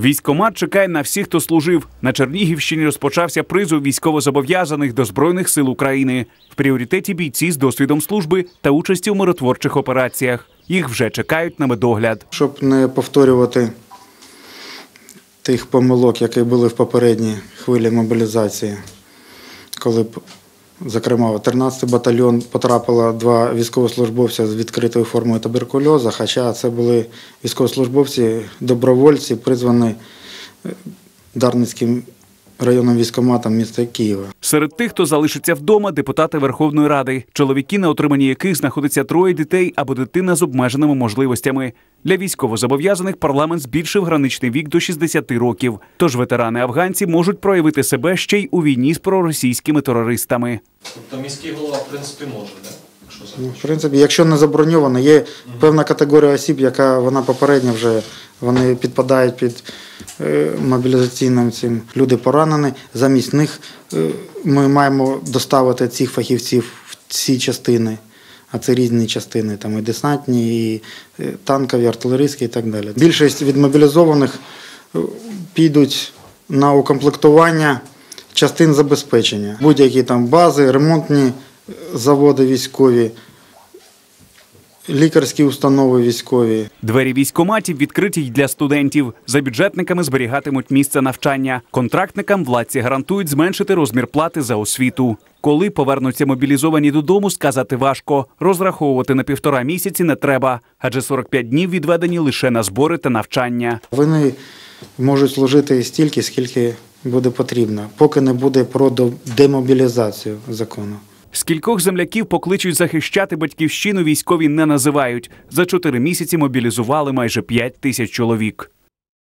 Військомат чекає на всіх, хто служив. На Чернігівщині розпочався призов військовозобов'язаних до Збройних сил України. В пріоритеті бійці з досвідом служби та участі у миротворчих операціях. Їх вже чекають на медогляд. щоб не повторювати тих помилок, які були в попередній хвилі мобілізації, коли, зокрема, в 13-й батальйон потрапило два військовослужбовця з відкритою формою туберкульозу, хоча це були військовослужбовці, добровольці, призвані е, Дарницьким районним військоматом міста Києва. Серед тих, хто залишиться вдома, депутати Верховної Ради, чоловіки, на отриманні яких знаходиться троє дітей або дитина з обмеженими можливостями. Для військовозобов'язаних парламент збільшив граничний вік до 60 років. Тож ветерани афганці можуть проявити себе ще й у війні з проросійськими терористами. Тобто міський голова, в принципі, може, якщо Ну. В принципі, якщо не заброньовано, є певна категорія осіб, яка вона попередньо вже вони підпадають під мобілізаційним цим. Люди поранені. Замість них е, ми маємо доставити цих фахівців в ці частини. А це різні частини, там і десантні, і е, танкові, артилерійські і так далі. Більшість від мобілізованих е, підуть на укомплектування частин забезпечення. Будь-які там бази, ремонтні е, заводи військові, лікарські установи військові. Двері військоматів відкриті й для студентів. За бюджетниками зберігатимуть місце навчання. Контрактникам владці гарантують зменшити розмір плати за освіту. Коли повернуться мобілізовані додому, сказати важко. Розраховувати на півтора місяці не треба, адже 45 днів відведені лише на збори та навчання. Вони можуть служити стільки, скільки буде потрібно, поки не буде про демобілізацію закону. Скількох земляків покличуть захищати батьківщину, військові не називають. За чотири місяці мобілізували майже п'ять тисяч чоловік.